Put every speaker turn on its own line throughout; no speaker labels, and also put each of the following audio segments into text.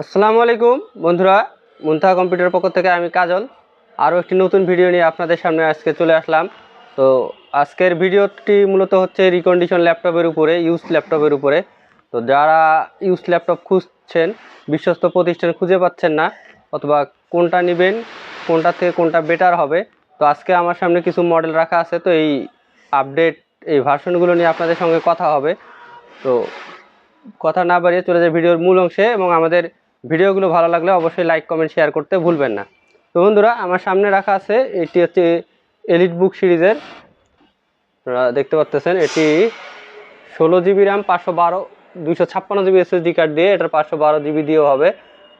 আসসালামু আলাইকুম বন্ধুরা, মুন্তাহা কম্পিউটার পক্ষ থেকে আমি কাজল। আরও একটি নতুন ভিডিও নিয়ে আপনাদের সামনে আজকে চলে আসলাম। তো আজকের ভিডিওটি মূলত হচ্ছে রিকন্ডিশন ল্যাপটপের উপরে ইউজ ল্যাপটপের উপরে। তো যারা ইউজ ল্যাপটপ খুঁজছেন, বিশ্বস্ত প্রতিষ্ঠান খুঁজে পাচ্ছেন না, অথবা কোনটা নেবেন, কোনটা থেকে কোনটা বেটার হবে, তো আজকে আমার সামনে কিছু মডেল রাখা আছে। তো এই আপডেট এই ভার্সনগুলো নিয়ে আপনাদের সঙ্গে কথা হবে। তো কথা না বাড়িয়ে চলে যায় ভিডিওর মূল অংশে এবং আমাদের ভিডিওগুলো ভালো লাগলে অবশ্যই লাইক কমেন্ট শেয়ার করতে ভুলবেন না। তো বন্ধুরা, আমার সামনে রাখা আছে, এটি হচ্ছে এলিট বুক সিরিজের দেখতে পাচ্ছেন এটি ষোলো জিবি র্যাম পাঁচশো বারো দুশো ছাপ্পান্ন জিবি এসএসডি কার্ড দিয়ে এটার পাঁচশো বারো জিবি দিয়েও হবে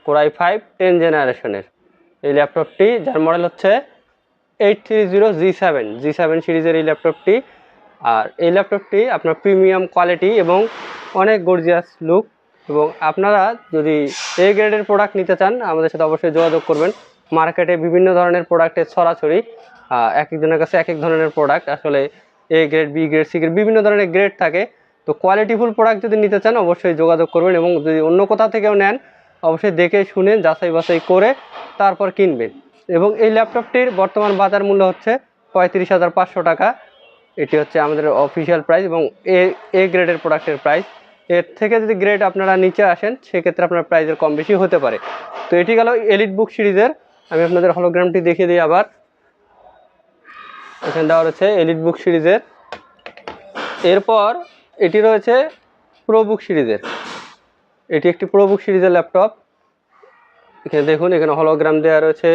কোরাই ফাইভ টেন জেনারেশনের এই ল্যাপটপটি যার মডেল হচ্ছে eight three zero G seven G seven সিরিজের এই ল্যাপটপটি আর এই ল্যাপটপটি আপনার প্রিমিয়াম কোয়ালিটি এবং অনেক গর্জিয়াস লুক এবং আপনারা যদি এ গ্রেডের প্রোডাক্ট নিতে চান, আমাদের সাথে অবশ্যই যোগাযোগ করবেন। মার্কেটে বিভিন্ন ধরনের প্রোডাক্টের ছড়াছড়ি এক একজনের কাছে এক এক ধরনের প্রোডাক্ট আসলে A grade B grade C grade বিভিন্ন ধরনের গ্রেড থাকে। তো কোয়ালিটিফুল প্রোডাক্ট যদি নিতে চান, অবশ্যই যোগাযোগ করবেন এবং যদি অন্য কোথাও থেকেও নেন, অবশ্যই দেখে শুনে, যাচাই বাছাই করে তারপর কিনবেন। এবং এই ল্যাপটপটির বর্তমান বাজার মূল্য হচ্ছে পঁয়ত্রিশ হাজার পাঁচশো টাকা। এটি হচ্ছে আমাদের অফিসিয়াল প্রাইস এবং এ এ গ্রেডের প্রোডাক্টের প্রাইস এর থেকে যদি গ্রেড আপনারা নিচে আসেন, সেক্ষেত্রে আপনার প্রাইজের কম বেশি হতে পারে। তো এটি গেল এলিট বুক সিরিজের আমি আপনাদের হলোগ্রামটি দেখিয়ে দিই আবার। এখানে দেওয়া রয়েছে এলিট বুক সিরিজের এরপর এটি রয়েছে প্রো বুক সিরিজের এটি একটি প্রো বুক সিরিজের ল্যাপটপ এখানে দেখুন, এখানে হলোগ্রাম দেওয়া রয়েছে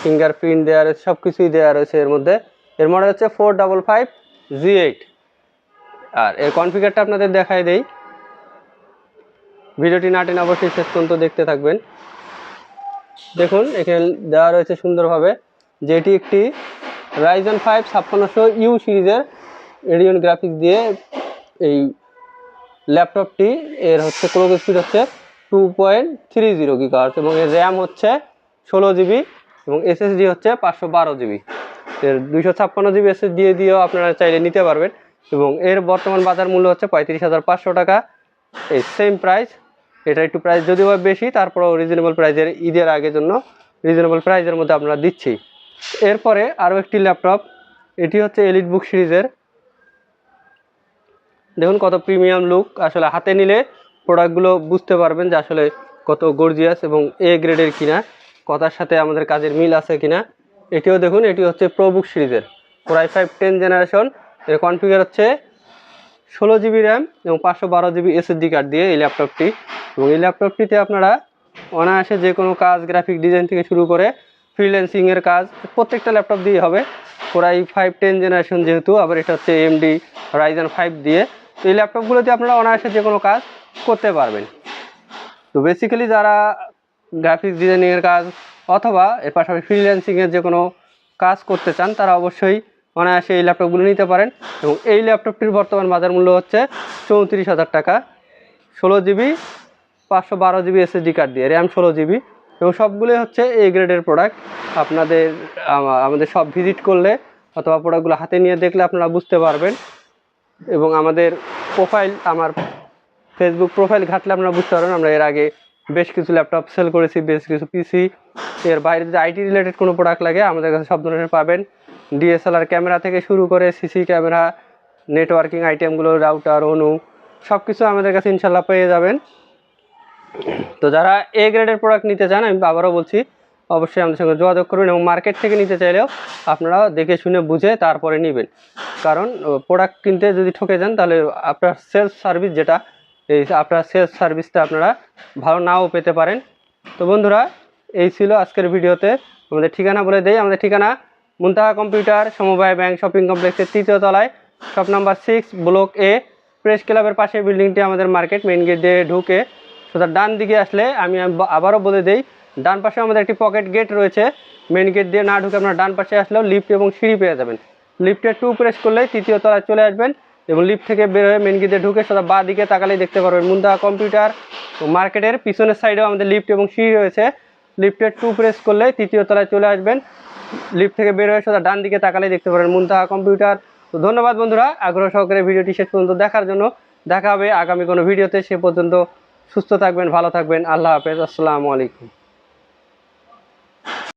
ফিঙ্গারপ্রিন্ট দেওয়া রয়েছে সব কিছুই দেওয়া রয়েছে এর মধ্যে। এর মডেল হচ্ছে four double five G eight আর এর কনফিগারটা আপনাদের দেখাই দেই। ভিডিওটি না টেনে অবশ্যই শেষ পর্যন্ত দেখতে থাকবেন। দেখুন, এখানে দেওয়া রয়েছে সুন্দরভাবে যেটি একটি রাইজন ফাইভ ছাপ্পান্নশো ইউ সিরিজের রেডিয়ন গ্রাফিক্স দিয়ে এই ল্যাপটপটি, এর হচ্ছে ক্লোক স্পিড হচ্ছে two point three zero gigahertz এবং এর র্যাম হচ্ছে ষোলো জিবি এবং এসএসডি হচ্ছে পাঁচশো বারো জিবি এর দুইশো ছাপ্পান্ন জিবি এসএস দিয়ে দিয়েও আপনারা চাইলে নিতে পারবেন এবং এর বর্তমান বাজার মূল্য হচ্ছে পঁয়ত্রিশ হাজার পাঁচশো টাকা। এই সেম প্রাইস এটা একটু প্রাইস যদিও বেশি, তারপরেও রিজনেবল প্রাইসের ঈদের আগের জন্য রিজনেবল প্রাইসের মধ্যে আপনারা দিচ্ছি। এরপরে আরও একটি ল্যাপটপ এটি হচ্ছে এলিট বুক সিরিজের দেখুন কত প্রিমিয়াম লুক আসলে হাতে নিলে প্রোডাক্টগুলো বুঝতে পারবেন যে আসলে কত গর্জিয়াস এবং এ গ্রেডের কিনা, কথার সাথে আমাদের কাজের মিল আছে কিনা। এটিও দেখুন, এটি হচ্ছে প্রোবুক সিরিজের core i five ten generation এর কনফিগার হচ্ছে ষোলো জিবি র্যাম এবং পাঁচশো বারো জিবি এসএসডি কার্ড দিয়ে এই ল্যাপটপটি এবং এই ল্যাপটপটিতে আপনারা অনায়াসে যে কোনো কাজ গ্রাফিক ডিজাইন থেকে শুরু করে ফ্রিল্যান্সিংয়ের কাজ, প্রত্যেকটা ল্যাপটপ দিয়ে হবে। কোরাই ফাইভ টেন জেনারেশন যেহেতু, আবার এটা হচ্ছে এমডি রাইজান ফাইভ দিয়ে। তো এই ল্যাপটপগুলোতে আপনারা অনায়াসে যে কোনো কাজ করতে পারবেন। তো বেসিক্যালি যারা গ্রাফিক্স ডিজাইনিংয়ের কাজ অথবা এর পাশাপাশি ফ্রিল্যান্সিংয়ের যে কোনো কাজ করতে চান, তারা অবশ্যই অনায়াসে এই ল্যাপটপগুলো নিতে পারেন এবং এই ল্যাপটপটির বর্তমান বাজার মূল্য হচ্ছে চৌত্রিশ হাজার টাকা। ষোলো জিবি, পাঁচশো বারো জিবি এসএসডি কার্ড দিয়ে র্যাম ষোলো জিবি এবং সবগুলোই হচ্ছে এ গ্রেডের প্রোডাক্ট আপনাদের আমাদের সব ভিজিট করলে অথবা প্রোডাক্টগুলো হাতে নিয়ে দেখলে আপনারা বুঝতে পারবেন এবং আমাদের প্রোফাইল আমার ফেসবুক প্রোফাইল ঘাটলে আপনারা বুঝতে পারবেন। আমরা এর আগে বেশ কিছু ল্যাপটপ সেল করেছি, বেশ কিছু পিসি এর বাইরে যদি আইটি রিলেটেড কোনো প্রোডাক্ট লাগে, আমাদের কাছে সব ধরনের পাবেন। ডিএসএলআর ক্যামেরা থেকে শুরু করে সিসি ক্যামেরা নেটওয়ার্কিং আইটেমগুলো রাউটার অনু সব কিছু আমাদের কাছে ইনশাল্লাহ পেয়ে যাবেন। তো যারা এ গ্রেডের প্রোডাক্ট নিতে চান, আমি আবারও বলছি, অবশ্যই আমাদের সঙ্গে যোগাযোগ করবেন এবং মার্কেট থেকে নিতে চাইলেও আপনারা দেখে শুনে বুঝে তারপরে নেবেন। কারণ প্রোডাক্ট কিনতে যদি ঠকে যান, তাহলে আপনার সেলস সার্ভিস যেটা, এই আপনার সেলস সার্ভিসটা আপনারা ভালো নাও পেতে পারেন। তো বন্ধুরা, এই ছিল আজকের ভিডিওতে। আমাদের ঠিকানা বলে দেই। আমাদের ঠিকানা মুন্তাহা কম্পিউটার, সমবায় ব্যাংক, শপিং কমপ্লেক্সের তৃতীয় তলায়, shop number six block A press ক্লাবের পাশে বিল্ডিংটি আমাদের মার্কেট মেইন গেট দিয়ে ঢুকে। সোজা ডান দিকে আসলে আমি আবারও বলে দিই, ডান পাশে আমাদের একটি পকেট গেট রয়েছে। মেইন গেট দিয়ে না ঢুকে আপনার ডান পাশে আসলেও লিফট এবং সিঁড়ি পেয়ে যাবেন। লিফটে টু প্রেস করলেই তৃতীয় তলায় চলে আসবেন এবং লিফট থেকে বের হয়ে মেন গেটে ঢুকে সোজা বা দিকে তাকালেই দেখতে পারবেন মুন্দা কম্পিউটার। মার্কেটের পিছনের সাইডেও আমাদের লিফট এবং সিঁড়ি রয়েছে। লিফটের টু প্রেস করলে তৃতীয় তলায় চলে আসবেন। লিফট থেকে বের হয়ে সোজা ডান দিকে তাকালে দেখতে পারেন মুন্তাহা কম্পিউটার। তো ধন্যবাদ বন্ধুরা, আগ্রহ সহকারে ভিডিওটি শেষ পর্যন্ত দেখার জন্য। দেখা হবে আগামী কোনো ভিডিওতে, সে পর্যন্ত সুস্থ থাকবেন, ভালো থাকবেন। আল্লাহ হাফেজ, আসসালামু আলাইকুম।